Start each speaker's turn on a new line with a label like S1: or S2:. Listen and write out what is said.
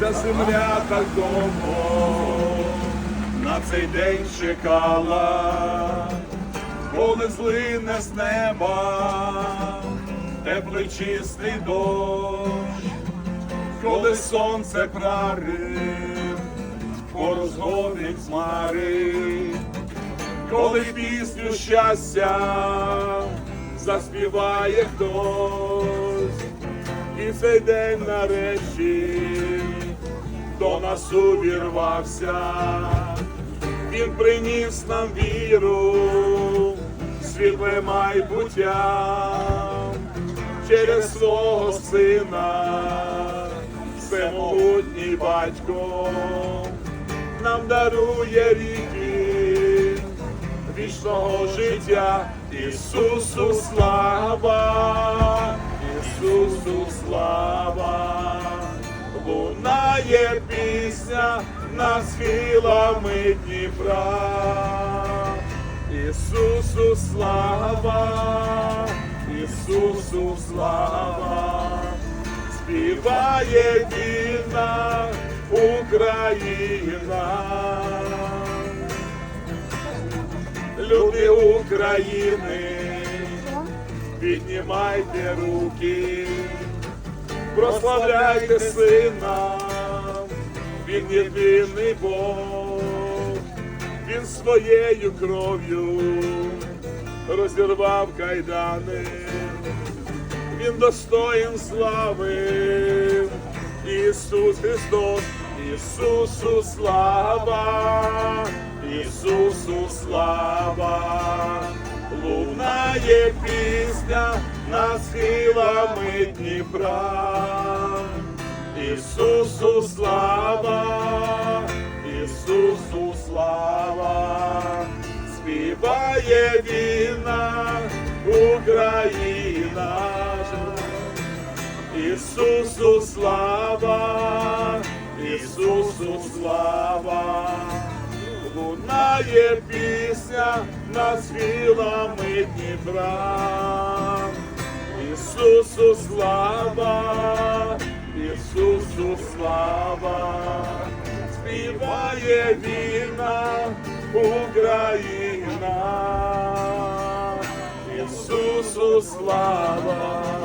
S1: Ця земля так довго на цей день чекала, коли злине з неба, теплий чистий дощ, коли сонце прарив, пору згодить хмари, коли пісню щастя заспіває хтось, і цей день нарешті нас увірвався, він приніс нам віру, світле майбуття через свого сина, всемогутній батько нам дарує ріки вічного життя. Ісусу слава, лунає пісня над схилами Дніпра. Ісусу слава, Ісусу слава, співає вільна Україна. Люди України, піднімайте руки, прославляйте сина, він єдиний Бог, він своєю кров'ю розірвав кайдани, він достоїн слави, Ісус Христос, Ісусу слава, Ісусу слава, лунає пісня над схилами Дніпра. Ісусу слава, Ісусу слава, співає вільна Україна. Ісусу слава, Ісусу слава, лунає пісня над схилами Дніпра. Ісусу слава, Вільна Україна. Ісусу слава.